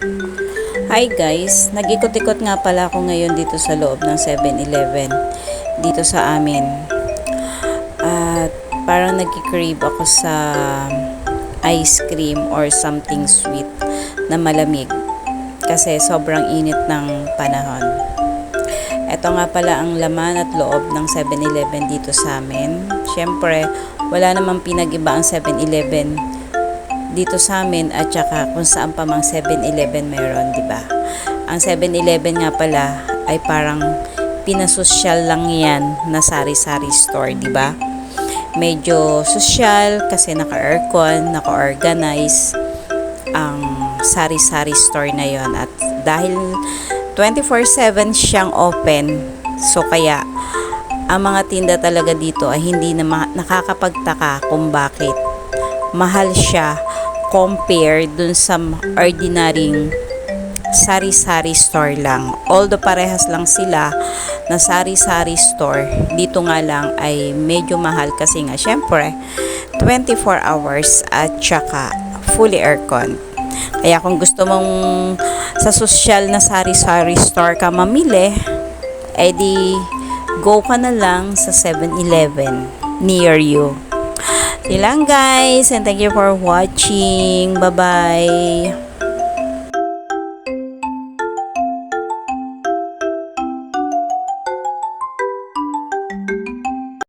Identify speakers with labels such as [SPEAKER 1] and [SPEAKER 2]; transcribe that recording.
[SPEAKER 1] Hi guys, nag-ikot-ikot nga pala ako ngayon dito sa loob ng 7-Eleven dito sa amin. At parang nagki-crave ako sa ice cream or something sweet na malamig kasi sobrang init ng panahon. Ito nga pala ang laman at loob ng 7-Eleven dito sa amin. Siyempre, wala namang pinag-iba ang 7-Eleven dito sa amin at saka kung saan pa mang 7-Eleven meron, di ba? Ang 7-Eleven nga pala ay parang pinasosyal lang yan na sari-sari store, di ba? Medyo social kasi naka-aircon, naka-organize ang sari-sari store na yon at dahil 24/7 siyang open, so kaya ang mga tinda talaga dito ay hindi na nakakapagtaka kung bakit mahal siya compare dun sa ordinaryong sari-sari store lang. Although parehas lang sila na sari-sari store, dito nga lang ay medyo mahal kasi nga syempre 24 hours at saka fully aircon. Kaya kung gusto mong sa social na sari-sari store ka mamili, edi go ka na lang sa 7-Eleven near you. Yun lang guys and thank you for watching. Bye-bye.